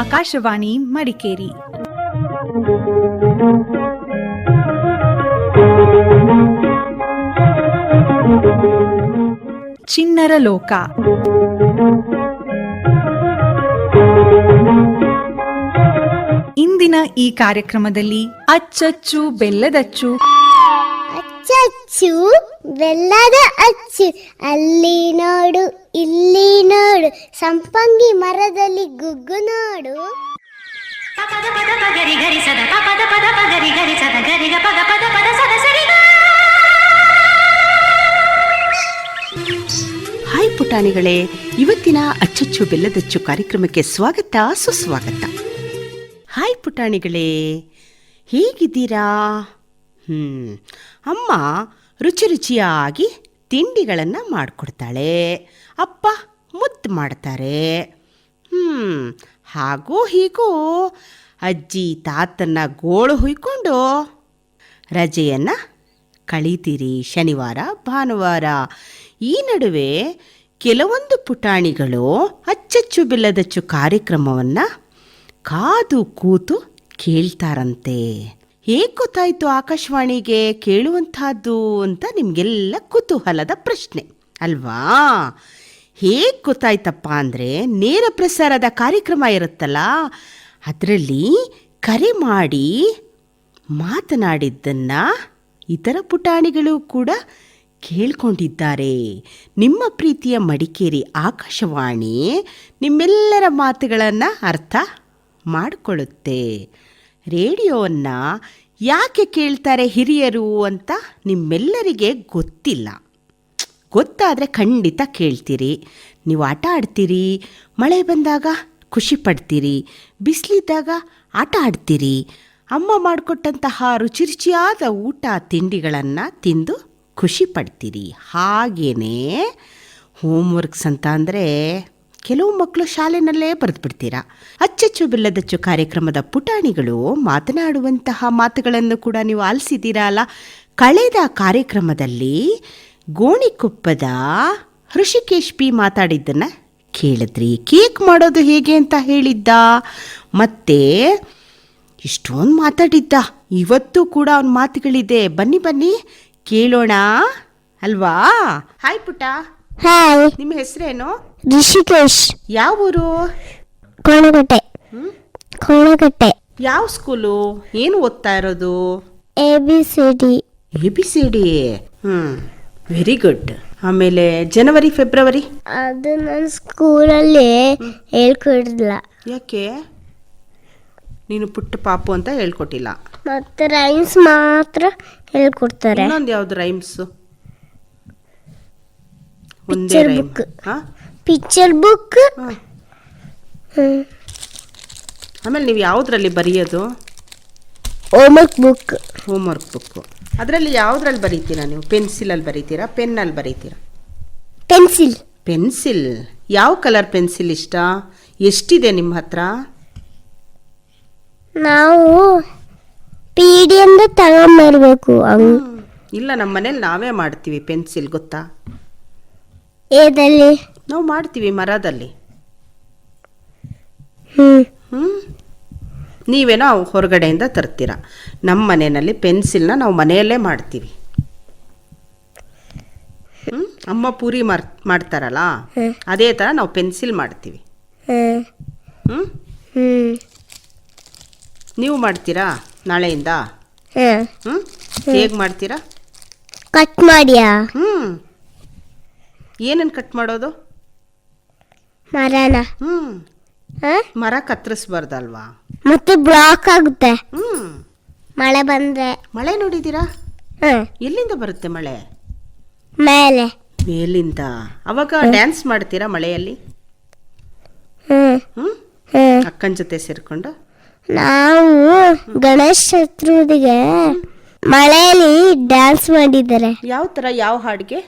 ಆಕಾಶವಾಣಿ ಮಡಿಕೇರಿ. ಚಿನ್ನರ ಲೋಕ ಇಂದಿನ ಈ ಕಾರ್ಯಕ್ರಮದಲ್ಲಿ ಅಚ್ಚಚ್ಚು ಬೆಲ್ಲದಚ್ಚು. ಅಚ್ಚಚ್ಚು ಬೆಲ್ಲದ ಅಚ್ಚು. ಅಲ್ಲಿ ನೋಡು. ಇಲ್ಲಿ ನೋಡು ಸಂಪಂಗಿ ಮರದಲ್ಲಿ ಗುಗ್ಗು ನೋಡು. ಪದ ಪದ ಪಗರಿ ಗರಿ ಸದ ಪದ ಪದ ಪಗರಿ ಗರಿ ಸದ ಗರಿ ಗ ಪದ ಪದ ಪದ ಸದ ಸರಿ ಹಾಯ್ ಪುಟಾಣಿಗಳೇ ಇವತ್ತಿನ ಅಚ್ಚುಚ್ಚು ಬೆಲ್ಲದಚ್ಚು ಕಾರ್ಯಕ್ರಮಕ್ಕೆ ಸ್ವಾಗತ ಸುಸ್ವಾಗತ. ಹಾಯ್ ಪುಟಾಣಿಗಳೇ ಹೇಗಿದ್ದೀರಾ? ಹ್ಮ್ ಅಮ್ಮ ರುಚಿ ರುಚಿಯಾಗಿ ತಿಂಡಿಗಳನ್ನು ಮಾಡಿಕೊಡ್ತಾಳೆ. ಅಪ್ಪ ಮುದ್ದು ಮಾಡ್ತಾರೆ. ಹ್ಞೂ ಹಾಗೂ ಹೀಗೂ ಅಜ್ಜಿ ತಾತನ್ನ ಗೋಳು ಹುಯ್ಕೊಂಡು ರಜೆಯನ್ನು ಕಳೀತೀರಿ ಶನಿವಾರ, ಭಾನುವಾರ. ಈ ನಡುವೆ ಕೆಲವೊಂದು ಪುಟಾಣಿಗಳು ಅಚ್ಚಚ್ಚು ಬೆಲ್ಲದಚ್ಚು ಕಾರ್ಯಕ್ರಮವನ್ನು ಕಾದು ಕೂತು ಕೇಳ್ತಾರಂತೆ. ಹೇಗೆ ಗೊತ್ತಾಯಿತು ಆಕಾಶವಾಣಿಗೆ ಕೇಳುವಂತಹದ್ದು ಅಂತ ನಿಮಗೆಲ್ಲ ಕುತೂಹಲದ ಪ್ರಶ್ನೆ, ಅಲ್ವಾ? ಹೇಗೆ ಗೊತ್ತಾಯ್ತಪ್ಪ ಅಂದರೆ ನೇರ ಪ್ರಸಾರದ ಕಾರ್ಯಕ್ರಮ ಇರುತ್ತಲ್ಲ, ಅದರಲ್ಲಿ ಕರೆ ಮಾಡಿ ಮಾತನಾಡಿದ್ದನ್ನ ಇತರ ಪುಟಾಣಿಗಳು ಕೂಡ ಕೇಳ್ಕೊಂಡಿದ್ದಾರೆ. ನಿಮ್ಮ ಪ್ರೀತಿಯ ಮಡಿಕೇರಿ ಆಕಾಶವಾಣಿ ನಿಮ್ಮೆಲ್ಲರ ಮಾತುಗಳನ್ನು ಅರ್ಥ ಮಾಡಿಕೊಳ್ಳುತ್ತೆ. ರೇಡಿಯೋವನ್ನು ಯಾಕೆ ಕೇಳ್ತಾರೆ ಹಿರಿಯರು ಅಂತ ನಿಮ್ಮೆಲ್ಲರಿಗೆ ಗೊತ್ತಿಲ್ಲ. ಗೊತ್ತಾದರೆ ಖಂಡಿತ ಕೇಳ್ತೀರಿ. ನೀವು ಆಟ ಆಡ್ತೀರಿ, ಮಳೆ ಬಂದಾಗ ಖುಷಿ ಪಡ್ತೀರಿ, ಬಿಸಿಲಿದ್ದಾಗ ಆಟ ಆಡ್ತೀರಿ. ಅಮ್ಮ ಮಾಡಿಕೊಟ್ಟಂತಹ ರುಚಿ ರುಚಿಯಾದ ಊಟ ತಿಂಡಿಗಳನ್ನು ತಿಂದು ಖುಷಿ ಪಡ್ತೀರಿ. ಹಾಗೆಯೇ ಹೋಮ್ವರ್ಕ್ಸ್ ಅಂತ ಅಂದರೆ ಕೆಲವು ಮಕ್ಕಳು ಶಾಲೆನಲ್ಲೇ ಬರೆದ್ಬಿಡ್ತೀರಾ. ಅಚ್ಚಚ್ಚು ಬೆಲ್ಲದಚ್ಚು ಕಾರ್ಯಕ್ರಮದ ಪುಟಾಣಿಗಳು ಮಾತನಾಡುವಂತಹ ಮಾತುಗಳನ್ನು ಕೂಡ ನೀವು ಆಲಿಸಿದ್ದೀರಾ ಅಲ್ಲ ಕಳೆದ ಕಾರ್ಯಕ್ರಮದಲ್ಲಿ ಗೋಣಿಕೊಪ್ಪದ ಹೃಷಿಕೇಶ್ ಪಿ ಮಾತಾಡಿದ್ದನ್ನ ಕೇಳಿದ್ರಿ. ಕೇಕ್ ಮಾಡೋದು ಹೇಗೆ ಅಂತ ಹೇಳಿದ್ದ. ಮತ್ತೆ ಇಷ್ಟೊಂದು ಮಾತಾಡಿದ್ದ. ಇವತ್ತು ಕೂಡ ಅವನ ಮಾತುಗಳಿದೆ. ಬನ್ನಿ ಬನ್ನಿ. ಕೇಳೋಣ. ಅಲ್ವಾ? ಹಾಯ್ ಪುಟ್ಟ. ಹಾಯ್ ನಿಮ್ಮ ಹೆಸರೇನು? ಋಷಿಕೇಶ್ ಯಾವ ಊರು? ಕೋಣಗಟ್ಟೆ. ಹ್ಮ್? ಕೋಣಗಟ್ಟೆ. ಯಾವ ಸ್ಕೂಲು? ಏನು ಓದ್ತಾ ಇರೋದು? A B C D A B C D ಹ್ಞೂ ವೆರಿ ಗುಡ್ ಆಮೇಲೆ ಜನವರಿ ಫೆಬ್ರವರಿ? ಅದು ನನ್ನ ಸ್ಕೂಲಲ್ಲಿ ಹೇಳ್ಕೊಡಿಲ್ಲ ಯಾಕೆ? ನೀನು ಪುಟ್ಟ ಪಾಪು ಅಂತ ಹೇಳ್ಕೊಟ್ಟಿಲ್ಲ. ಮತ್ತೆ ರೈಮ್ಸ್ ಮಾತ್ರ ಹೇಳ್ಕೊಡ್ತಾರೆ. ಇನ್ನೊಂದು ಯಾವ್ದು ರೈಮ್ಸ್ ಒಂದೇ Picture ರೈಮ್ book. ಹಾಂ? ಪಿಕ್ಚರ್ ಬುಕ್ ಆಮೇಲೆ ನೀವು ಯಾವುದ್ರಲ್ಲಿ ಬರೆಯೋದು? ಹೋಮ್ವರ್ಕ್ ಬುಕ್ ಹೋಮ್ವರ್ಕ್ ಬುಕ್ಕು ಅದರಲ್ಲಿ ಯಾವ್ದ್ರಲ್ಲಿ ಬರೀತೀರಾ ನೀವು? ಪೆನ್ಸಿಲಲ್ಲಿ ಬರೀತೀರಾ? ಪೆನ್ನಲ್ಲಿ ಬರೀತೀರಾ? ಪೆನ್ಸಿಲ್. ಪೆನ್ಸಿಲ್. ಯಾವ ಕಲರ್ ಪೆನ್ಸಿಲ್ ಇಷ್ಟ? ಎಷ್ಟಿದೆ ನಿಮ್ಮ ಹತ್ರ? ನಾವು ಪಿ ಡಿ ಅಂತ ತಗೊಂಬರ್ಬೇಕು. ಇಲ್ಲ ನಮ್ಮ ಮನೇಲಿ ನಾವೇ ಮಾಡ್ತೀವಿ ಪೆನ್ಸಿಲ್ ಗೊತ್ತಾ? ಏದಲ್ಲಿ? ನಾವು ಮಾಡ್ತೀವಿ ಮರದಲ್ಲಿ. ಹ್ಞೂ ನೀವೇನೋ ಹೊರಗಡೆಯಿಂದ ತರ್ತೀರ. ನಮ್ಮ ಮನೆಯಲ್ಲಿ ಪೆನ್ಸಿಲ್ನ ನಾವು ಮನೆಯಲ್ಲೇ ಮಾಡ್ತೀವಿ. ಅಮ್ಮ ಪೂರಿ ಮಾರ್ ಮಾಡ್ತಾರಲ್ಲ? ಅದೇ ಥರ ನಾವು ಪೆನ್ಸಿಲ್ ಮಾಡ್ತೀವಿ. ಹ್ಞೂ ನೀವು ಮಾಡ್ತೀರಾ ನಾಳೆಯಿಂದ? ಹ್ಞೂ ಹೇಗೆ ಮಾಡ್ತೀರಾ? ಕಟ್ ಮಾಡಿಯಾ? ಹ್ಞೂ ಏನನ್ನು ಕಟ್ ಮಾಡೋದು? ಮರನ. ಹ್ಞೂ? ಮರ ಕತ್ತರಿಸಬಾರ್ದಲ್ವಾ? ಮತ್ತೆ ಬ್ಲಾಕ್ ಆಗುತ್ತೆ. ಮಳೆ ಬಂದ್ರೆ. ಮಳೆ ನೋಡಿದೀರಾ ಹ್ಮ್ ಎಲ್ಲಿಂದ ಬರುತ್ತೆ ಮಳೆ? ಮೇಲೆ. ಮೇಲಿಂದ. ಅವಾಗ ಡ್ಯಾನ್ಸ್ ಮಾಡ್ತೀರಾ ಮಳೆಯಲ್ಲಿ? ಹ್ಮ್. ಹ್ಮ್? ಹ್ಮ್. ಅಕ್ಕನ ಜೊತೆ ಸೇರ್ಕೊಂಡು? ನಾವು ಗಣೇಶ ಚತುರ್ಥಿಗೆ ಮಳೆಯಲ್ಲಿ ಡ್ಯಾನ್ಸ್ ಮಾಡಿದ್ದಾರೆ. ಯಾವ ತರ ಯಾವ ಹಾಡಿಗೆ?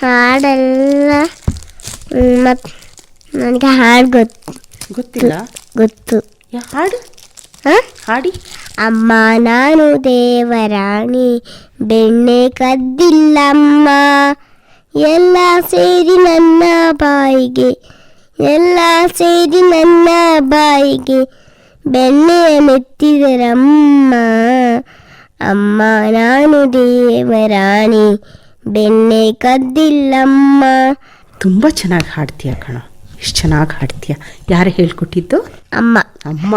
ಹಾಡೆಲ್ಲ ಹ್ಮ್, ಮತ್ ನನಗೆ ಹಾಡು ಗೊತ್ತು ಗೊತ್ತಿಲ್ಲ. ಗೊತ್ತು. ಯಾ ಹಾಡು? ಹ? ಹಾಡಿ. ಅಮ್ಮ ನಾನು ದೇವರಾಣಿ ಬೆಣ್ಣೆ ಕದ್ದಿಲ್ಲಮ್ಮ. ಎಲ್ಲ ಸೇರಿ ನನ್ನ ಬಾಯಿಗೆ ಎಲ್ಲ ಸೇರಿ ನನ್ನ ಬಾಯಿಗೆ ಬೆಣ್ಣೆ ಮೆತ್ತಿದರಮ್ಮ. ಅಮ್ಮ ನಾನು ದೇವರಾಣಿ ಬೆಣ್ಣೆ ಕದ್ದಿಲ್ಲಮ್ಮ. ತುಂಬ ಚೆನ್ನಾಗಿ ಹಾಡ್ತೀಯ ಕಣೋ. ಎಷ್ಟು ಚೆನ್ನಾಗಿ ಹಾಡ್ತೀಯ. ಯಾರು ಹೇಳ್ಕೊಟ್ಟಿದ್ದು? ಅಮ್ಮ. ಅಮ್ಮ.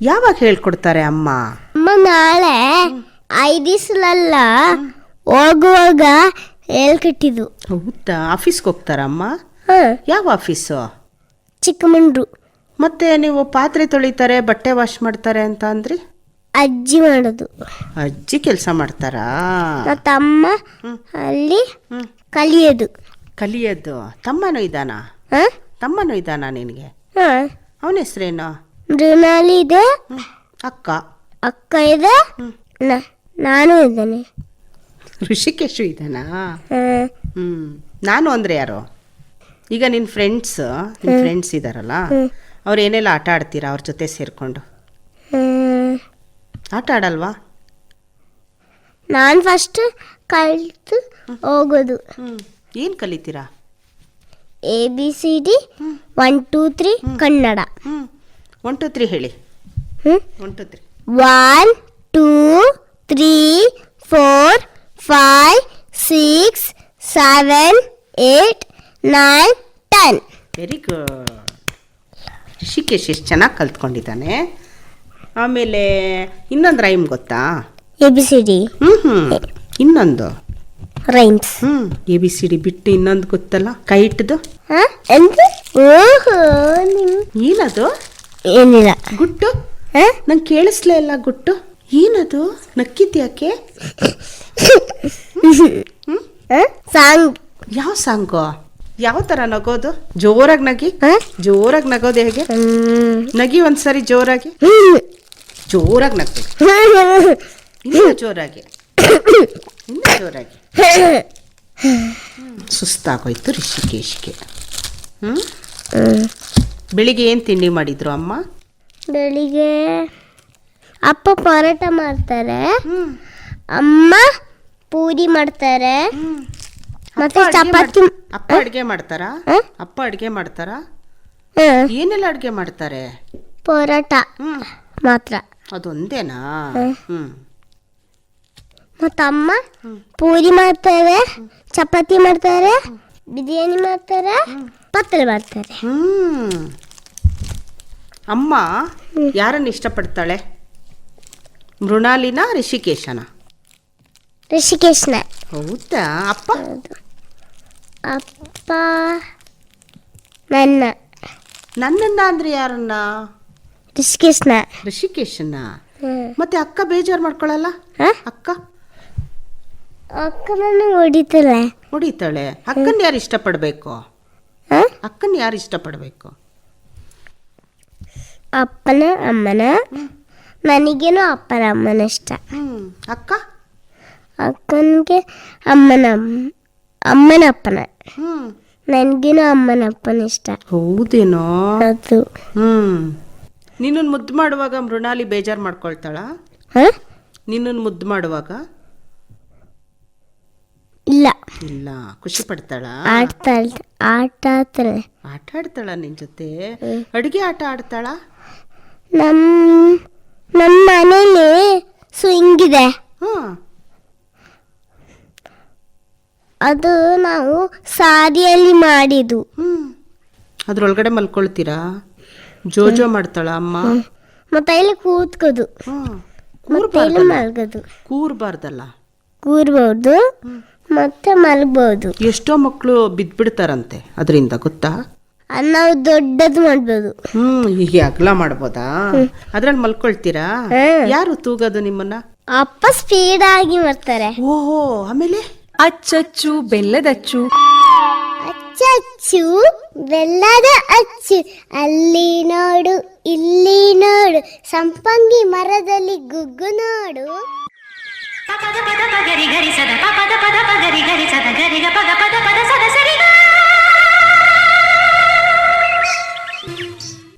ಯಾವಾಗ ಹೇಳ್ಕೊಡ್ತಾರೆ ಅಮ್ಮ? ಅಮ್ಮ ನಾಳೆ ಐದು ದಿವಸಲಲ್ಲ ಹೋಗುವಾಗ ಹೇಳ್ಕೊಟ್ಟಿದ್ದು. ಹೌದಾ? ಆಫೀಸ್ಗೆ ಹೋಗ್ತಾರಮ್ಮ ಯಾವ ಆಫೀಸು? ಚಿಕ್ಕಮಂಡ್ರು ಮತ್ತೆ ನೀವು ಪಾತ್ರೆ ತೊಳಿತಾರೆ ಬಟ್ಟೆ ವಾಶ್ ಮಾಡ್ತಾರೆ ಅಂತ ಅಂದ್ರಿ? ಅಜ್ಜಿ ಮಾಡೋದು. ಅಜ್ಜಿ ಕೆಲಸ ಮಾಡ್ತಾರಾ? ತಮ್ಮ ಅಲ್ಲಿ. ಕಲಿಯೋದು. ಕಲಿಯೋದು. ತಮ್ಮನೂ ಇದ್ದಾನ? ಹಾಂ? ತಮ್ಮನೂ ಇದ್ದಾನ ನಿನಗೆ? ಹಾಂ. ಅವನ ಹೆಸರೇನು? ಮೃಣಾಲಿ ಇದೆ. ಅಕ್ಕ. ಅಕ್ಕ ಇದೆ. ನ- ನಾನು ಇದ್ದೇನೆ. ಋಷಿಕೇಶು ಇದ್ದಾನಾ? ಹಾಂ. ಹ್ಮ್. ನಾನು ಅಂದ್ರೆ ಯಾರು? ಈಗ ನಿನ್ನ ಫ್ರೆಂಡ್ಸ್ ನಿನ್ನ ಫ್ರೆಂಡ್ಸ್ ಇದಾರಲ್ಲ ಅವ್ರು ಏನೆಲ್ಲ ಆಟ ಆಡ್ತೀರಾ ಅವ್ರ ಜೊತೆ ಸೇರ್ಕೊಂಡು? ಹ್ಮ್. ಆಟ ಆಡಲ್ವಾ? ನಾನು ಫಸ್ಟ್ ಕಲಿತು ಹೋಗೋದು. ಹ್ಞೂ ಏನು ಕಲಿತೀರಾ? A B C D one two three Kannada. One two three ಹೇಳಿ. ಹ್ಞೂ one two three one two three four five six seven eight nine ten very good Rishikesh ಎಷ್ಟು ಚೆನ್ನಾಗಿ ಕಲ್ತ್ಕೊಂಡಿದ್ದಾನೆ. ಆಮೇಲೆ ಇನ್ನೊಂದು ರೈಮ್ ಗೊತ್ತಾ? ಎ ಬಿ ಸಿ ಡಿ ಹ್ಞೂ ಹ್ಞೂ ಇನ್ನೊಂದು. ರೈಮ್ಸ್ ಹ್ಮ್. ಎ ಬಿ ಸಿ ಡಿ ಬಿಟ್ಟು ಇನ್ನೊಂದು ಗೊತ್ತಲ್ಲ? ಕೈಟ್ದು ಓಹೋ ನಿಮ್ ಏನದು? ಏನಿಲ್ಲ. ಗುಟ್ಟು? ಹಾಂ? ನಂಗೆ ಕೇಳಿಸ್ಲೇ ಇಲ್ಲ ಗುಟ್ಟು. ಏನದು? ನಕ್ಕಿದ್ಯಾಕೆ ಸಾಂಗ್. ಯಾವ ಸಾಂಗು? ಯಾವ ತರ ನಗೋದು? ಜೋರಾಗಿ ನಗಿ? ಹಾಂ? ಜೋರಾಗಿ ನಗೋದು ಹೇಗೆ? ನಗಿ ಒಂದ್ಸರಿ ಜೋರಾಗಿ. ಜೋರಾಗಿ ನಗ್ಬೇಕು. ಜೋರಾಗಿ. ಜೋರಾಗಿ ಸುಸ್ತಾಗೋಯ್ತು ಋಷಿಕೇಶ್ಗೆ ಹ್ಞೂ ಬೆಳಿಗ್ಗೆ ಏನು ತಿಂಡಿ ಮಾಡಿದ್ರು ಅಮ್ಮ? ಬೆಳಿಗ್ಗೆ ಅಪ್ಪ ಪರೋಟ ಮಾಡ್ತಾರೆ. ಅಮ್ಮ ಪೂರಿ ಮಾಡ್ತಾರೆ. ಮತ್ತೆ ಅಪ್ಪ ಅಡ್ಗೆ ಚಪಾತಿ ಅಪ್ಪ ಅಡುಗೆ ಮಾಡ್ತಾರಾ? ಅಪ್ಪ ಅಡುಗೆ ಮಾಡ್ತಾರಾ? ಏನೆಲ್ಲ ಅಡುಗೆ ಮಾಡ್ತಾರೆ? ಪರೋಟ ಮಾತ್ರ. ಅದೊಂದೇನಾ? ಹ್ಞೂ ಮತ್ತೆ ಅಮ್ಮ ಪೂರಿ ಮಾಡ್ತಾರೆ ಚಪಾತಿ ಮಾಡ್ತಾರೆ ಬಿರಿಯಾನಿ ಮಾಡ್ತಾರೆ ಪತ್ರೆ ಮಾಡ್ತಾರೆ. ಹ್ಮ್. ಅಮ್ಮ ಯಾರನ್ನು ಇಷ್ಟಪಡ್ತಾಳೆ? ಮೃಣಾಲಿನ ಋಷಿಕೇಶನ ಋಷಿಕೇಶನ ಹೌದಾ? ಅಪ್ಪ? ಅಪ್ಪ ನನ್ನ. ನನ್ನನ್ನ ಅಂದ್ರೆ ಯಾರನ್ನ? ಋಷಿಕೇಶನ ಋಷಿಕೇಶನ. ಮತ್ತೆ ಅಕ್ಕ ಬೇಜಾರು ಮಾಡ್ಕೊಳಲ್ಲ? ಅಕ್ಕ? ಅಕ್ಕ ನನ್ನ ಹೊಡಿತಾಳೆ. ಹೊಡಿತಾಳೆ. ಅಕ್ಕನ ಯಾರು ಇಷ್ಟಪಡಬೇಕು? ಹ? ಅಕ್ಕನ ಯಾರು ಇಷ್ಟಪಡಬೇಕು? ಅಪ್ಪನ ಅಮ್ಮನ? ನನಗೇನು ಅಪ್ಪನ ಅಮ್ಮನ ಇಷ್ಟ. ಹ್ಮ್. ಅಕ್ಕ? ಅಕ್ಕನಿಗೆ ಅಮ್ಮನ ಅಮ್ಮ- ಅಮ್ಮನ ಅಪ್ಪನ. ಹ್ಮ್. ನನಗೇನು ಅಮ್ಮನ ಅಪ್ಪನ ಇಷ್ಟ. ಹೌದೇನೋ? ಅದು. ಹ್ಮ್. ನಿನ್ನನ್ನು ಮುದ್ದು ಮಾಡುವಾಗ ಮೃಣಾಲಿ ಬೇಜಾರು ಮಾಡ್ಕೊಳ್ತಾಳ? ಹಾಂ ನಿನ್ನನ್ನು ಮುದ್ದು ಮಾಡುವಾಗ? ಇಲ್ಲ. ಇಲ್ಲ. ಖುಷಿ ಪಡ್ತಾಳ? ಆಡ್ತಾಳೆ ಆಟ ಆಡ್ತಾಳೆ ಆಟ ಆಡ್ತಾಳ ನಿನ್ ಜೊತೆ? ಅಡುಗೆ ಆಟ ಆಡ್ತಾಳ? ನಮ್ಮ ನಮ್ಮ ಮನೇಲಿ ಸ್ವಿಂಗ್ ಇದೆ. ಹ್ಮ್ ಅದು ನಾವು ಸಾರಿಯಲ್ಲಿ ಮಾಡಿದ್ದು. ಹ್ಮ್. ಅದ್ರೊಳಗಡೆ ಮಲ್ಕೊಳ್ತೀರಾ? ಜೋಜೋ ಮಾಡ್ತಾಳ ಅಮ್ಮ? ಮತ್ತೆ ಇಲ್ಲಿ ಕೂತ್ಕೋದು. ಹ್ಮ್ ಮತ್ತೆ ಇಲ್ಲಿ ಮಲ್ಗೋದು. ಕೂರ್ಬಾರ್ದಲ್ಲ? ಕೂರ್ಬೋದು ಮತ್ತೆ ಮಲ್ಬೋದು ಎಷ್ಟೋ ಮಕ್ಕಳು ಬಿದ್ಬಿಡ್ತಾರಂತೆ ಅದರಿಂದ ಗೊತ್ತಾ? ಅದ್ ನಾವು ದೊಡ್ಡದು ಮಾಡ್ಬೋದು. ಹ್ಮ್ ಹೀಗೆ ಅಗಲ ಮಾಡ್ಬೋದಾ? ಅದ್ರಲ್ಲಿ ಮಲ್ಕೊಳ್ತೀರಾ? ಯಾರು ತೂಗೋದು ನಿಮ್ಮನ್ನ? ಅಪ್ಪ ಸ್ಪೀಡ್ ಆಗಿ ಮಾಡ್ತಾರೆ. ಓಹೋ ಆಮೇಲೆ? ಅಚ್ಚಚ್ಚು ಬೆಲ್ಲದಚ್ಚು. ಅಚ್ಚಚ್ಚು ಬೆಲ್ಲದ ಅಚ್ಚು. ಅಲ್ಲಿ ನೋಡು ಇಲ್ಲಿ ನೋಡು. ಸಂಪಂಗಿ ಮರದಲ್ಲಿ ಗುಗ್ಗು ನೋಡು.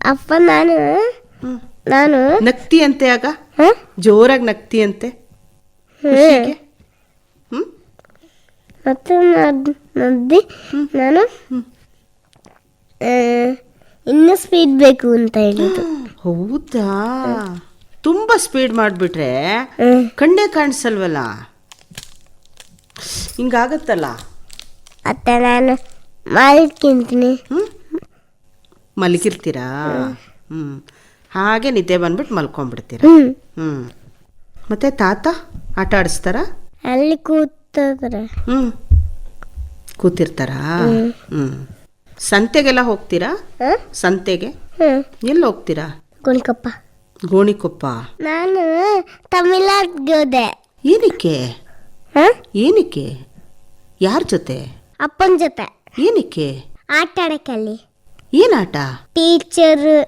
ಅಪ್ಪ ನಾನು ನಾನು ನಕ್ತಿ ಅಂತೆ ಆಗ ಜೋರಾಗಿ ನಕ್ತಿ ಅಂತೆ ಖುಷಿಗೆ? ಮತ್ತೆ ನದ್- ನದ್ದಿ ನಾನು ಆ, ಇನ್ನೂ ಸ್ಪೀಡ್ ಬೇಕು ಅಂತ ಹೇಳಿದ್ದು. ಹೌದಾ? ತುಂಬಾ ಸ್ಪೀಡ್ ಮಾಡಿಬಿಟ್ರೆ ಕಣ್ಣೇ ಕಾಣಿಸಲ್ವಲ್ಲ? ಹಿಂಗಾಗತ್ತಲ್ಲ? ಅತ್ತ ನಾನು ಮಲ್ಕಿಂತೀನಿ ಮಲಗಿರ್ತೀರಾ? ಹ್ಞೂ ಹಾಗೆ ನಿದ್ದೆ ಬಂದ್ಬಿಟ್ಟು ಮಲ್ಕೊಂಡ್ಬಿಡ್ತೀರ? ಹ್ಞೂ ಮತ್ತೆ ತಾತ ಆಟ ಆಡಿಸ್ತಾರ? ಅಲ್ಲಿ ಕೂತಿದ್ರೆ. ಹ್ಞೂ ಕೂತಿರ್ತಾರಾ? ಹ್ಞೂ ಸಂತೆಗೆಲ್ಲ ಹೋಗ್ತೀರಾ? ಸಂತೆಗೆ? ಎಲ್ಲಿ ಹೋಗ್ತೀರಾ? ಗುಣ್ಕಪ್ಪ ಗೋಣಿಕೊಪ್ಪ. ನಾನು ತಮಿಳ್ನಾಡ್ಗೆ ಹೋದೆ ಏನಕ್ಕೆ? ಹಾಂ? ಏನಕ್ಕೆ? ಯಾರ ಜೊತೆ? ಅಪ್ಪನ ಜೊತೆ. ಏನಕ್ಕೆ? ಆಟ ಆಡಕ್ಕೆ ಅಲ್ಲಿ ಏನಾಟ ಟೀಚರ್.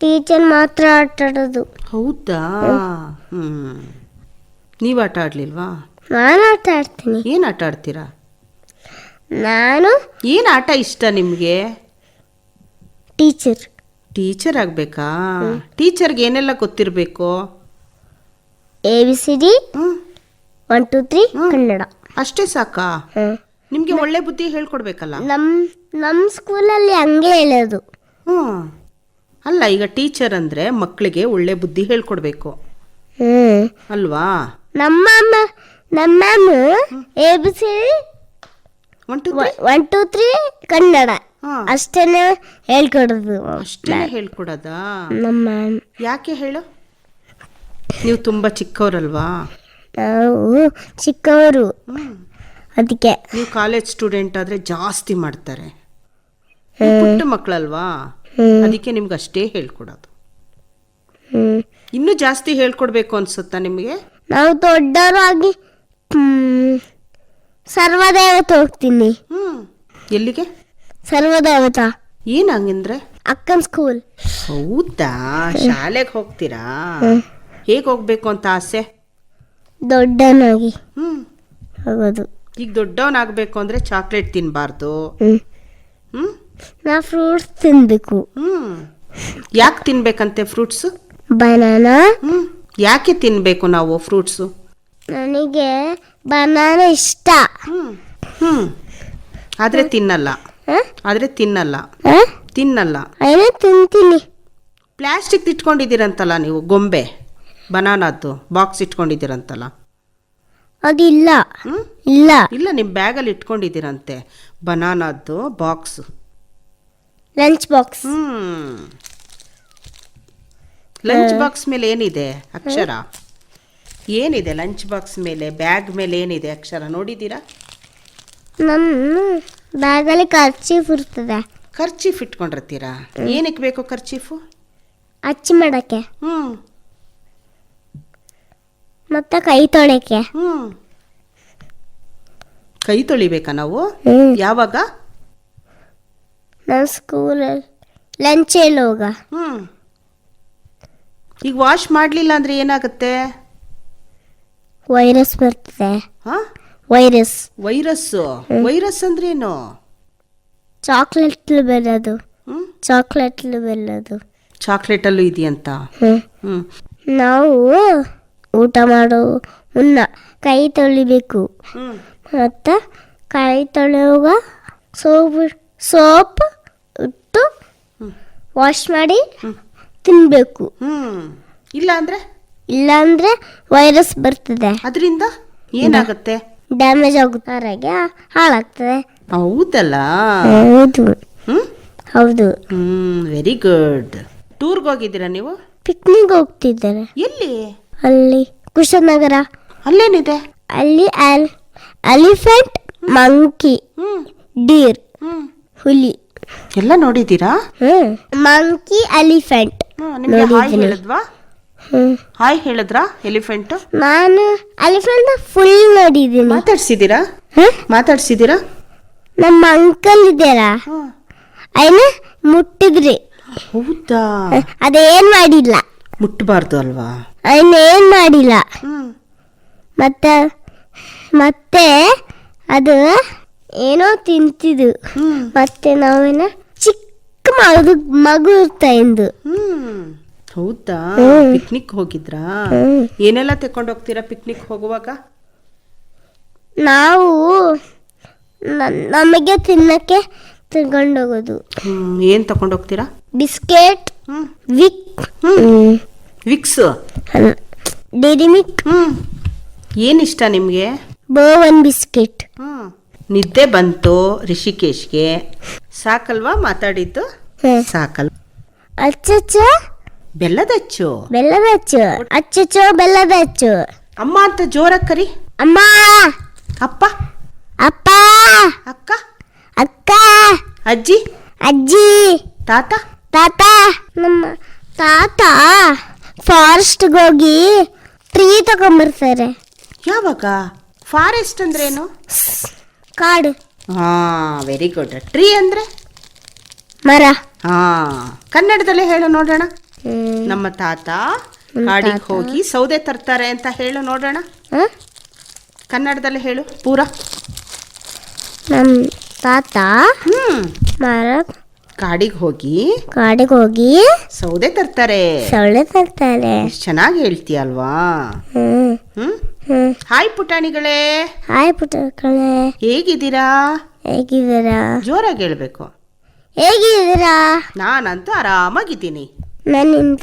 ಟೀಚರ್ ಮಾತ್ರ ಆಟ ಆಡೋದು. ಹೌದಾ? ಹ್ಮ್. ನೀವು ಆಟ ಆಡ್ಲಿಲ್ವಾ? ನಾನು ಆಟ ಆಡ್ತೀನಿ. ಏನು ಆಟ ಆಡ್ತೀರಾ? ನಾನು ಏನು ಆಟ ಇಷ್ಟ ನಿಮಗೆ? ಟೀಚರ್. ಟೀಚರ್ ಆಗಬೇಕಾ? ಟೀಚರ್ಗೆ ಏನೆಲ್ಲ ಗೊತ್ತಿರಬೇಕು? A B C D one two three Kannada. ಅಷ್ಟೇ ಸಾಕಾ. ನಿಮಗೆ ಒಳ್ಳೆ ಬುದ್ಧಿ ಹೇಳ್ಕೊಡ್ಬೇಕಲ್ಲ? ನಮ್ಮ ನಮ್ಮ ಸ್ಕೂಲಲ್ಲಿ ಹಂಗೆ ಹೇಳೋದು. ಹ್ಞೂ ಅಲ್ಲ ಈಗ ಟೀಚರ್ ಅಂದರೆ ಮಕ್ಕಳಿಗೆ ಒಳ್ಳೆ ಬುದ್ಧಿ ಹೇಳ್ಕೊಡ್ಬೇಕು. ಹ್ಮ್. ಅಲ್ವಾ? ನಮ್ಮ ಅಮ್ಮ ನಮ್ಮ ma'am A B C one two one two three Kannada ಅಷ್ಟೇನೆ ಹೇಳ್ಕೊಡೋದು ಅಷ್ಟೇ. ಹೇಳ್ಕೊಡೋದಾ? ನಮ್ಮ ಯಾಕೆ ಹೇಳು? ನೀವು ತುಂಬಾ ಚಿಕ್ಕವರಲ್ವಾ? ನಾವು ಚಿಕ್ಕವರು. ಅದಕ್ಕೆ. ನೀವು ಕಾಲೇಜ್ ಸ್ಟೂಡೆಂಟ್ ಆದ್ರೆ ಜಾಸ್ತಿ ಮಾಡ್ತಾರೆ. ಪುಟ್ಟ ಮಕ್ಕಳಲ್ವಾ. ಅದಕ್ಕೆ ನಿಮ್ಗೆ ಅಷ್ಟೇ ಹೇಳ್ಕೊಡೋದು. ಇನ್ನೂ ಜಾಸ್ತಿ ಹೇಳ್ಕೊಡ್ಬೇಕು ಅನ್ಸುತ್ತಾ ನಿಮಗೆ? ನಾವು ದೊಡ್ಡವರಾಗಿ ಸರ್ವದೇವತೆ ಹೋಗ್ತೀನಿ. ಹ್ಞೂ ಎಲ್ಲಿಗೆ? ಸರ್ವದೇವತ. ಏನು ಹಂಗಂದ್ರೆ? ಅಕ್ಕನ್ ಸ್ಕೂಲ್ ಹೌದಾ? ಶಾಲೆಗೆ ಹೋಗ್ತೀರಾ? ಹೇಗ್ ಹೋಗ್ಬೇಕು ಅಂತ ಆಸೆ? ದೊಡ್ಡನಾಗಿ ಹ್ಞೂ ಹೋಗೋದು ಈಗ ದೊಡ್ಡವನಾಗಬೇಕು ಅಂದ್ರೆ ಚಾಕ್ಲೇಟ್ ತಿನ್ಬಾರ್ದು. ಹ್ಮ್. ನಾ ಫ್ರೂಟ್ಸ್ ತಿನ್ಬೇಕು. ಹ್ಞೂ ಯಾಕೆ ತಿನ್ಬೇಕಂತೆ ಫ್ರೂಟ್ಸ್ ಬನಾನಾ ಹ್ಞೂ ಯಾಕೆ ತಿನ್ಬೇಕು ನಾವು ಫ್ರೂಟ್ಸು ನನಗೆ ಬನಾನ ಇಷ್ಟ. ಹ್ಮ್ ಆದ್ರೆ ತಿನ್ನಲ್ಲ. ಆದ್ರೆ ತಿನ್ನಲ್ಲ? ತಿನ್ನಲ್ಲ. ಏನೋ ತಿಂತೀನಿ. ಪ್ಲಾಸ್ಟಿಕ್ ಇಟ್ಕೊಂಡಿದ್ದೀರಂತಲ್ಲ ನೀವು ಗೊಂಬೆ ಬನಾನದ್ದು ಬಾಕ್ಸ್ ಇಟ್ಕೊಂಡಿದ್ದೀರಂತಲ್ಲ? ಅದಿಲ್ಲ. ಇಲ್ಲ. ಇಲ್ಲ ನಿಮ್ಮ ಬ್ಯಾಗಲ್ಲಿ ಇಟ್ಕೊಂಡಿದ್ದೀರಂತೆ. ಬನಾನದ್ದು box. Lunch box. Lunch box ಮೇಲೆ ಏನಿದೆ ಅಕ್ಷರ? ಏನಿದೆ ಲಂಚ್ ಬಾಕ್ಸ್ ಮೇಲೆ ಬ್ಯಾಗ್ ಮೇಲೆ ಏನಿದೆ ಅಕ್ಷರ? ನೋಡಿದ್ದೀರಾ? ನಮ್ಮ ಬ್ಯಾಗಲ್ಲಿ ಖರ್ಚೀಫ್ ಇರ್ತದೆ. ಖರ್ಚೀಫ್ ಇಟ್ಕೊಂಡಿರ್ತೀರಾ? ಏನಕ್ಕೆ ಬೇಕು ಖರ್ಚೀಫು ಅಚ್ಚಿ ಮಾಡಕ್ಕೆ. ಹ್ಞೂ ಮತ್ತೆ ಕೈ ತೊಳೆಕೆ ಹ್ಞೂ ಕೈ ತೊಳಿಬೇಕಾ ನಾವು? ಹ್ಮ್. ಯಾವಾಗ? ನಮ್ಮ ಸ್ಕೂಲಲ್ಲಿ ಲಂಚ್ ಹೇಳುವಾಗ ಹ್ಞೂ ಈಗ ವಾಶ್ ಮಾಡಲಿಲ್ಲ ಅಂದರೆ ಏನಾಗುತ್ತೆ? ವೈರಸ್ ಬರ್ತದೆ. ಹಾಂ? ವೈರಸ್. ವೈರಸ್ಸು? ವೈರಸ್ ಅಂದ್ರೇನು? ಚಾಕ್ಲೇಟ್ ಬೆಲ್ಲದು. ಚಾಕ್ಲೇಟ್ ಬೆಲ್ಲದು. ಚಾಕ್ಲೇಟಲ್ಲೂ ಇದೆಯಂತ? ಹ್ಮ್. ನಾವು ಊಟ ಮಾಡೋ ಮುನ್ನ ಕೈ ತೊಳಿಬೇಕು. ಮತ್ತೆ ಮತ್ತು ಕೈ ತೊಳೆಯುವಾಗ ಸೋಪ್ ಸೋಪ್ ಇಟ್ಟು ವಾಶ್ ಮಾಡಿ ತಿನ್ನಬೇಕು ಹ್ಞೂ ಇಲ್ಲ ಅಂದರೆ ಇಲ್ಲಾಂದ್ರೆ ವೈರಸ್ ಬರ್ತದೆ. ಅದರಿಂದ ಏನಾಗುತ್ತೆ? ಡ್ಯಾಮೇಜ್ ಆಗುತ್ತೆ. ಹೊರಗೆ ಹಾಳಾಗ್ತದೆ. ಹೌದಲ್ಲ? ಹೌದು. ಹ್ಞೂ ಹೌದು. ಹ್ಮ್ ವೆರಿ ಗುಡ್ ಟೂರ್ಗೆ ಹೋಗಿದ್ದೀರಾ ನೀವು? ಪಿಕ್ನಿಕ್ ಹೋಗ್ತಿದ್ದಾರೆ. ಎಲ್ಲಿ? ಅಲ್ಲಿ ಕುಶನಗರ. ಅಲ್ಲೇನಿದೆ? ಅಲ್ಲಿ ಅಲ್ ಎಲಿಫೆಂಟ್ ಮಂಕಿ ಹ್ಞೂ ಡೀರ್ ಹ್ಞೂ ಹುಲಿ. ಎಲ್ಲ ನೋಡಿದ್ದೀರಾ? ಹ್ಮ್. ಮಂಕಿ ಎಲಿಫೆಂಟ್ ನಿಮಗೆ ಹಾಯ್ ಹೇಳಿದ್ವಾ? ಹ್ಮ್ ಹಾಯ್ ಹೇಳಿದ್ರಾ ಎಲಿಫೆಂಟ್? ನಾನು ಎಲಿಫೆಂಟ್ ಫುಲ್ ನೋಡಿದ್ದೀನಿ. ಮಾತಾಡ್ಸಿದೀರಾ ಹ್ಮ್? ಮಾತಾಡ್ಸಿದ್ದೀರಾ? ನಮ್ಮ ಅಂಕಲ್ ಇದ್ದಾರ. ಹ್ಞೂ ಅವನು ಮುಟ್ಟಿದ್ರಿ. ಹೌದಾ? ಅದೇನ್ ಮಾಡಿಲ್ಲ. ಮುಟ್ಟಬಾರ್ದು ಅಲ್ವಾ? ಅವನ್ ಏನ್ ಮಾಡಿಲ್ಲ. ಮತ್ತೆ ಮತ್ತೆ ಅದು ಏನೋ ತಿಂತಿದ್ದು. ಮತ್ತೆ ನಾವೇನ ಚಿಕ್ಕ ಮಗು ಮಗು ಇರ್ತಾ ಹ್ಮ್. ಹೌದಾ ಪಿಕ್ನಿಕ್ ಹೋಗಿದ್ರಾ? ಏನೆಲ್ಲ ತಕೊಂಡು ಹೋಗ್ತೀರಾ ಪಿಕ್ನಿಕ್ ಹೋಗುವಾಗ? ನಾವು ನಮಗೆ ತಿನ್ನಕ್ಕೆ ತಗೊಂಡೋಗೋದು ಹೋಗೋದು. ಏನ್ ತಕೊಂಡು ಹೋಗ್ತೀರಾ? Biscuit Vick Vicks? Dairy Milk ಹ್ಞೂ ಇಷ್ಟ ನಿಮಗೆ? ಬೋವನ್ ಬಿಸ್ಕೆಟ್ ನಿದ್ದೆ ಬಂತು ರಿಷಿಕೇಶ್ಗೆ. ಸಾಕಲ್ವಾ ಮಾತಾಡಿದ್ದು? ಸಾಕಲ್ವಾ? ಸಾಕಲ್ ಅಚ್ಚಚ್ಚ ಬೆಲ್ಲದಚ್ಚು. ಬೆಲ್ಲದಚ್ಚು. ಅಚ್ಚುಚ್ಚು ಬೆಲ್ಲದಚ್ಚು. ಅಮ್ಮ ಅಂತ ಜೋರಾಗಿ ಕರಿ. ಅಮ್ಮ. ಅಪ್ಪ. ಅಪ್ಪ. ಅಕ್ಕ. ಅಕ್ಕ. ಅಜ್ಜಿ. ಅಜ್ಜಿ. ತಾತ. ತಾತ. ನಮ್ಮ ತಾತ ಫಾರೆಸ್ಟ್ಗೆ ಹೋಗಿ ಟ್ರೀ ತಗೊಂಬರ್ತಾರೆ. ಯಾವಾಗ? ಫಾರೆಸ್ಟ್ ಅಂದ್ರೇನು? ಕಾಡು. ಹಾ ವೆರಿ ಗುಡ್ ಟ್ರೀ ಅಂದ್ರೆ? ಮರ. ಹಾ. ಕನ್ನಡದಲ್ಲೇ ಹೇಳು ನೋಡೋಣ. ನಮ್ಮ ತಾತ ಕಾಡಿಗೆ ಹೋಗಿ ಸೌದೆ ತರ್ತಾರೆ ಅಂತ ಹೇಳು ನೋಡೋಣ. ಕನ್ನಡದಲ್ಲಿ ಹೇಳು ಪೂರ. ನಮ್ಮ ತಾತ ಹ್ಮ್. ಮರ ಕಾಡಿಗೆ ಹೋಗಿ ಕಾಡಿಗೆ ಹೋಗಿ ಸೌದೆ ತರ್ತಾರೆ. ಸೌದೆ ತರ್ತಾರೆ. ಚೆನ್ನಾಗಿ ಹೇಳ್ತೀಯಲ್ವಾ ಅಲ್ವಾ? ಹಾಯ್ ಪುಟಾಣಿಗಳೇ. ಹಾಯ್ ಪುಟಾಣಿಗಳೇ. ಹೇಗಿದ್ದೀರಾ? ಹೇಗಿದ್ದೀರಾ? ಜೋರಾಗಿ ಹೇಳ್ಬೇಕು. ಹೇಗಿದ್ದೀರಾ? ನಾನಂತೂ ಆರಾಮಾಗಿದ್ದೀನಿ. ನನ್ನಿಂದ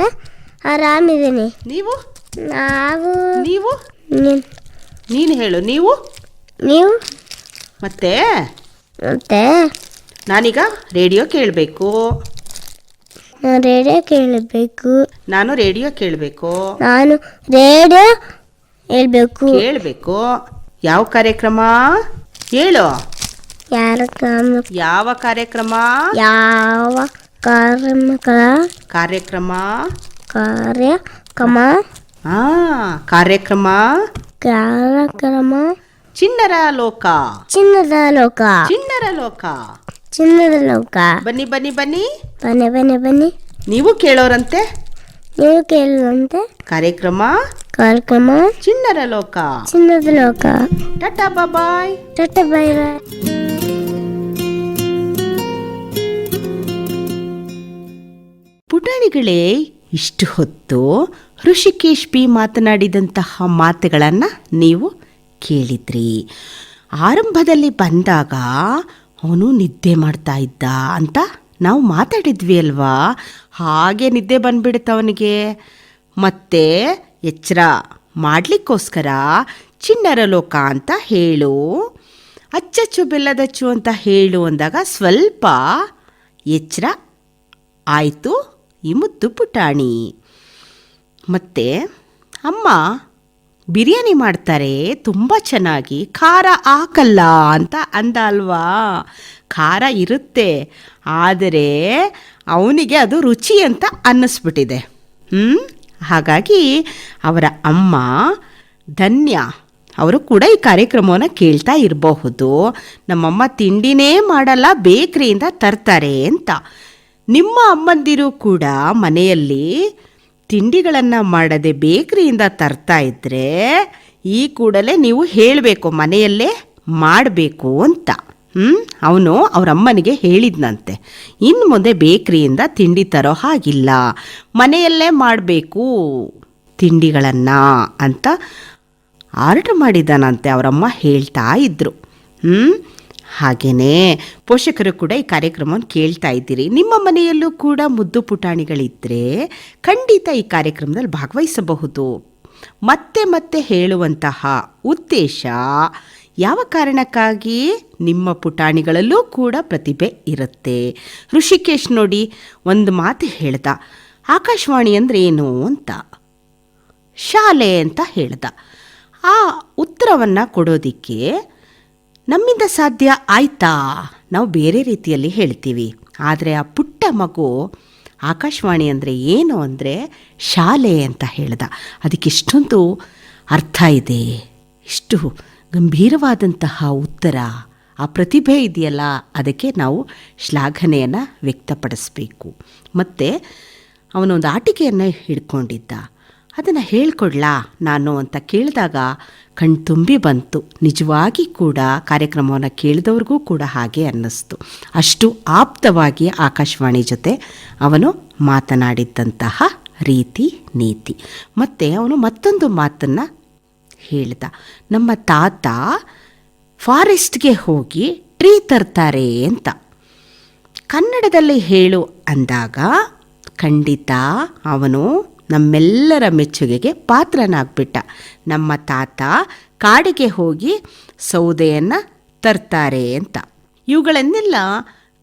ಆರಾಮಿದ್ದೀನಿ. ನೀವು? ನಾವು ನೀವು? ನೀನ್- ನೀನು ಹೇಳು ನೀವು? ನೀವು? ಮತ್ತೆ? ಮತ್ತೆ? ನಾನೀಗ ರೇಡಿಯೋ ಕೇಳಬೇಕು. ನಾನು ರೇಡಿಯೋ ಕೇಳಬೇಕು. ನಾನು ರೇಡಿಯೋ ಕೇಳಬೇಕು. ನಾನು ರೇಡಿಯೋ ಹೇಳಬೇಕು. ಕೇಳಬೇಕು. ಯಾವ ಕಾರ್ಯಕ್ರಮ? ಹೇಳು. ಯಾರ ಕಾಮ ಯಾವ ಕಾರ್ಯಕ್ರಮ? ಯಾವ ಕಾರ್ಯಕ್ರಮ ಕಾರ್ಯಕ್ರಮ ಕಾರ್ಯಕ್ರಮ ಹಾ ಕಾರ್ಯಕ್ರಮ ಕಾರ್ಯಕ್ರಮ ಚಿಣ್ಣರ ಲೋಕ ಚಿನ್ನದ ಲೋಕ ಚಿಣ್ಣರ ಲೋಕ ಚಿನ್ನದ ಲೋಕ ಬನ್ನಿ ಬನ್ನಿ ಬನ್ನಿ ಬನ್ನಿ ಬನ್ನಿ ಬನ್ನಿ ನೀವು ಕೇಳೋರಂತೆ ನೀವು ಕೇಳುವಂತೆ ಕಾರ್ಯಕ್ರಮ ಕಾರ್ಯಕ್ರಮ ಚಿಣ್ಣರ ಲೋಕ ಚಿನ್ನದ ಲೋಕ ಟಾಟಾ ಬಾಯ್ ಟಾಟ ಬಾಯ್ ಬಾಯ್ ಪುಟಾಣಿಗಳೇ ಇಷ್ಟು ಹೊತ್ತು ಋಷಿಕೇಶ್ ಪಿ ಮಾತನಾಡಿದಂತಹ ಮಾತುಗಳನ್ನು ನೀವು ಕೇಳಿದ್ರಿ. ಆರಂಭದಲ್ಲಿ ಬಂದಾಗ ಅವನು ನಿದ್ದೆ ಮಾಡ್ತಾ ಇದ್ದ ಅಂತ ನಾವು ಮಾತಾಡಿದ್ವಿ ಅಲ್ವಾ? ಹಾಗೆ ನಿದ್ದೆ ಅವನಿಗೆ. ಮತ್ತೆ ಎಚ್ಚರ ಮಾಡಲಿಕ್ಕೋಸ್ಕರ ಚಿನ್ನರ ಲೋಕ ಅಂತ ಹೇಳು. ಅಚ್ಚಚ್ಚು ಬೆಲ್ಲದಚ್ಚು ಅಂತ ಹೇಳು ಅಂದಾಗ ಸ್ವಲ್ಪ ಎಚ್ಚರ ಆಯಿತು. ಈ ಮುದ್ದು ಪುಟಾಣಿ. ಮತ್ತು ಅಮ್ಮ ಬಿರಿಯಾನಿ ಮಾಡ್ತಾರೆ ತುಂಬ ಚೆನ್ನಾಗಿ. ಖಾರ ಹಾಕಲ್ಲ ಅಂತ ಅಂದ ಅಲ್ವಾ ಖಾರ ಇರುತ್ತೆ, ಆದರೆ ಅವನಿಗೆ ಅದು ರುಚಿ ಅಂತ ಅನ್ನಿಸ್ಬಿಟ್ಟಿದೆ. ಹ್ಞೂ ಹಾಗಾಗಿ ಅವರ ಅಮ್ಮ ಧನ್ಯ, ಅವರು ಕೂಡ ಈ ಕಾರ್ಯಕ್ರಮವನ್ನು ಕೇಳ್ತಾ ಇರಬಹುದು. ನಮ್ಮಮ್ಮ ತಿಂಡಿನೇ ಮಾಡಲ್ಲ, ಬೇಕ್ರಿಯಿಂದ ತರ್ತಾರೆ ಅಂತ. ನಿಮ್ಮ ಅಮ್ಮಂದಿರು ಕೂಡ ಮನೆಯಲ್ಲಿ ತಿಂಡಿಗಳನ್ನು ಮಾಡದೆ ಬೇಕರಿಯಿಂದ ತರ್ತಾ ಇದ್ದರೆ ಈ ಕೂಡಲೇ ನೀವು ಹೇಳಬೇಕು, ಮನೆಯಲ್ಲೇ ಮಾಡಬೇಕು ಅಂತ. ಹ್ಞೂ ಅವನು ಅವರಮ್ಮನಿಗೆ ಅಮ್ಮನಿಗೆ ಹೇಳಿದ್ನಂತೆ. ಇನ್ನು ಮುಂದೆ ಬೇಕ್ರಿಯಿಂದ ತಿಂಡಿ ತರೋ ಹಾಗಿಲ್ಲ. ಮನೆಯಲ್ಲೇ ಮಾಡಬೇಕು ತಿಂಡಿಗಳನ್ನು ಅಂತ ಆರ್ಡ್ರ್ ಮಾಡಿದ್ದಾನಂತೆ ಅವರಮ್ಮ ಹೇಳ್ತಾ ಇದ್ದರು ಹ್ಞೂ ಹಾಗೆಯೇ ಪೋಷಕರು ಕೂಡ ಈ ಕಾರ್ಯಕ್ರಮವನ್ನು ಕೇಳ್ತಾ ಇದ್ದೀರಿ. ನಿಮ್ಮ ಮನೆಯಲ್ಲೂ ಕೂಡ ಮುದ್ದು ಪುಟಾಣಿಗಳಿದ್ದರೆ ಖಂಡಿತ ಈ ಕಾರ್ಯಕ್ರಮದಲ್ಲಿ ಭಾಗವಹಿಸಬಹುದು. ಮತ್ತೆ ಮತ್ತೆ ಹೇಳುವಂತಹ ಉದ್ದೇಶ, ಯಾವ ಕಾರಣಕ್ಕಾಗಿ ನಿಮ್ಮ ಪುಟಾಣಿಗಳಲ್ಲೂ ಕೂಡ ಪ್ರತಿಭೆ ಇರುತ್ತೆ? ಋಷಿಕೇಶ್ ನೋಡಿ ಒಂದು ಮಾತು ಹೇಳ್ದ, ಆಕಾಶವಾಣಿ ಅಂದರೆ ಏನು? ಅಂತ. ಶಾಲೆ ಅಂತ ಹೇಳ್ದ. ಆ ಉತ್ತರವನ್ನು ಕೊಡೋದಿಕ್ಕೆ ನಮ್ಮಿಂದ ಸಾಧ್ಯ ಆಯ್ತಾ? ನಾವು ಬೇರೆ ರೀತಿಯಲ್ಲಿ ಹೇಳ್ತೀವಿ. ಆದರೆ ಆ ಪುಟ್ಟ ಮಗು ಆಕಾಶವಾಣಿ ಅಂದರೆ ಏನು ಅಂದರೆ ಶಾಲೆ ಅಂತ ಹೇಳ್ದ. ಅದಕ್ಕೆ ಇಷ್ಟೊಂದು ಅರ್ಥ ಇದೆ. ಇಷ್ಟು ಗಂಭೀರವಾದಂತಹ ಉತ್ತರ, ಆ ಪ್ರತಿಭೆ ಇದೆಯಲ್ಲ, ಅದಕ್ಕೆ ನಾವು ಶ್ಲಾಘನೆಯನ್ನು ವ್ಯಕ್ತಪಡಿಸಬೇಕು. ಮತ್ತು ಅವನೊಂದು ಆಟಿಕೆಯನ್ನು ಹಿಡ್ಕೊಂಡಿದ್ದ. ಅದನ್ನು ಹೇಳ್ಕೊಡ್ಲಾ ನಾನು ಅಂತ ಕೇಳಿದಾಗ ಕಣ್ತುಂಬಿ ಬಂತು. ನಿಜವಾಗಿ ಕೂಡ ಕಾರ್ಯಕ್ರಮವನ್ನು ಕೇಳಿದವ್ರಿಗೂ ಕೂಡ ಹಾಗೆ ಅನ್ನಿಸ್ತು. ಅಷ್ಟು ಆಪ್ತವಾಗಿ ಆಕಾಶವಾಣಿ ಜೊತೆ ಅವನು ಮಾತನಾಡಿದ್ದಂತಹ ರೀತಿ, ನೀತಿ. ಮತ್ತು ಅವನು ಮತ್ತೊಂದು ಮಾತನ್ನು ಹೇಳ್ದ. ನಮ್ಮ ತಾತ ಫಾರೆಸ್ಟ್ಗೆ ಹೋಗಿ ಟ್ರೀ ತರ್ತಾರೆ ಅಂತ. ಕನ್ನಡದಲ್ಲಿ ಹೇಳು ಅಂದಾಗ ಖಂಡಿತ ಅವನು ನಮ್ಮೆಲ್ಲರ ಮೆಚ್ಚುಗೆಗೆ ಪಾತ್ರನಾಗ್ಬಿಟ್ಟ. ನಮ್ಮ ತಾತ ಕಾಡಿಗೆ ಹೋಗಿ ಸೌದೆಯನ್ನು ತರ್ತಾರೆ ಅಂತ. ಇವುಗಳನ್ನೆಲ್ಲ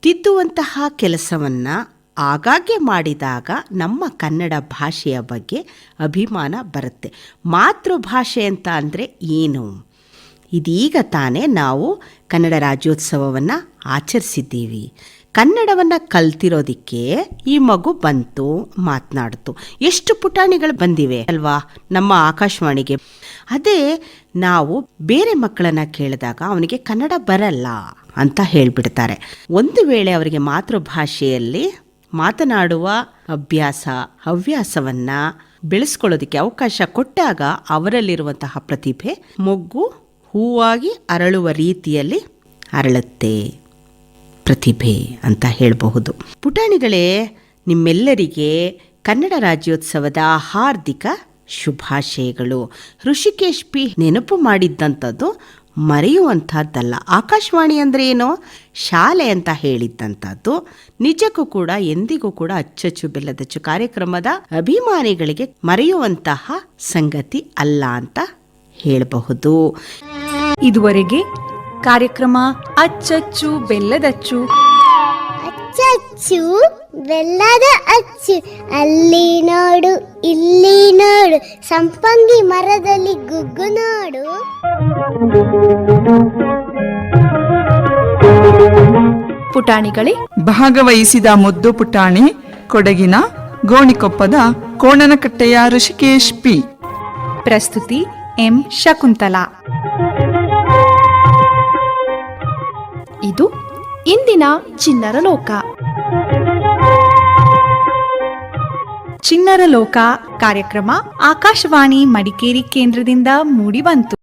ತಿದ್ದುವಂತಹ ಕೆಲಸವನ್ನು ಆಗಾಗ್ಗೆ ಮಾಡಿದಾಗ ನಮ್ಮ ಕನ್ನಡ ಭಾಷೆಯ ಬಗ್ಗೆ ಅಭಿಮಾನ ಬರುತ್ತೆ. ಮಾತೃಭಾಷೆ ಅಂತ ಅಂದರೆ ಏನು? ಇದೀಗ ತಾನೇ ನಾವು ಕನ್ನಡ ರಾಜ್ಯೋತ್ಸವವನ್ನು ಆಚರಿಸಿದ್ದೀವಿ. ಕನ್ನಡವನ್ನು ಕಲ್ತಿರೋದಕ್ಕೆ ಈ ಮಗು ಬಂತು, ಮಾತನಾಡ್ತು. ಎಷ್ಟು ಪುಟಾಣಿಗಳು ಬಂದಿವೆ ಅಲ್ವಾ ನಮ್ಮ ಆಕಾಶವಾಣಿಗೆ. ಅದೇ ನಾವು ಬೇರೆ ಮಕ್ಕಳನ್ನ ಕೇಳಿದಾಗ ಅವನಿಗೆ ಕನ್ನಡ ಬರಲ್ಲ ಅಂತ ಹೇಳಿಬಿಡ್ತಾರೆ. ಒಂದು ವೇಳೆ ಅವರಿಗೆ ಮಾತೃಭಾಷೆಯಲ್ಲಿ ಮಾತನಾಡುವ ಅಭ್ಯಾಸ, ಹವ್ಯಾಸವನ್ನು ಬೆಳೆಸ್ಕೊಳ್ಳೋದಕ್ಕೆ ಅವಕಾಶ ಕೊಟ್ಟಾಗ ಅವರಲ್ಲಿರುವಂತಹ ಪ್ರತಿಭೆ ಮೊಗ್ಗು ಹೂವಾಗಿ ಅರಳುವ ರೀತಿಯಲ್ಲಿ ಅರಳುತ್ತೆ. ಪ್ರತಿಭೆ ಅಂತ ಹೇಳಬಹುದು. ಪುಟಾಣಿಗಳೇ, ನಿಮ್ಮೆಲ್ಲರಿಗೆ ಕನ್ನಡ ರಾಜ್ಯೋತ್ಸವದ ಹಾರ್ದಿಕ ಶುಭಾಶಯಗಳು. ಋಷಿಕೇಶ್ ಪಿ ನೆನಪು ಮಾಡಿದ್ದಂಥದ್ದು ಮರೆಯುವಂಥದ್ದಲ್ಲ. ಆಕಾಶವಾಣಿ ಅಂದರೆ ಏನು? ಶಾಲೆ ಅಂತ ಹೇಳಿದ್ದಂಥದ್ದು. ನಿಜಕ್ಕೂ ಕೂಡ ಎಂದಿಗೂ ಕೂಡ ಅಚ್ಚಚ್ಚು ಬೆಲ್ಲದಚ್ಚು ಕಾರ್ಯಕ್ರಮದ ಅಭಿಮಾನಿಗಳಿಗೆ ಮರೆಯುವಂತಹ ಸಂಗತಿ ಅಲ್ಲ ಅಂತ ಹೇಳಬಹುದು. ಇದುವರೆಗೆ ಕಾರ್ಯಕ್ರಮ ಅಚ್ಚಚ್ಚು ಬೆಲ್ಲದಚ್ಚು. ಅಚ್ಚಚ್ಚು ಬೆಲ್ಲದ ಅಚ್ಚು. ಅಲ್ಲಿ ನೋಡು ಇಲ್ಲಿ ನೋಡು. ಸಂಪಂಗಿ ಮರದಲ್ಲಿ ಗುಗ್ಗು ನೋಡು. ಪುಟಾಣಿಗಳೇ. ಭಾಗವಹಿಸಿದ ಮುದ್ದು ಪುಟಾಣಿ ಕೊಡಗಿನ ಗೋಣಿಕೊಪ್ಪದ ಕೋಣನಕಟ್ಟೆಯ ಋಷಿಕೇಶ್ ಪಿ. ಪ್ರಸ್ತುತಿ ಎಂ. ಶಕುಂತಲಾ. ಇದು ಇಂದಿನ ಚಿನ್ನರ ಲೋಕ. ಚಿನ್ನರ ಲೋಕ ಕಾರ್ಯಕ್ರಮ ಆಕಾಶವಾಣಿ ಮಡಿಕೇರಿ ಕೇಂದ್ರದಿಂದ ಮೂಡಿಬಂತು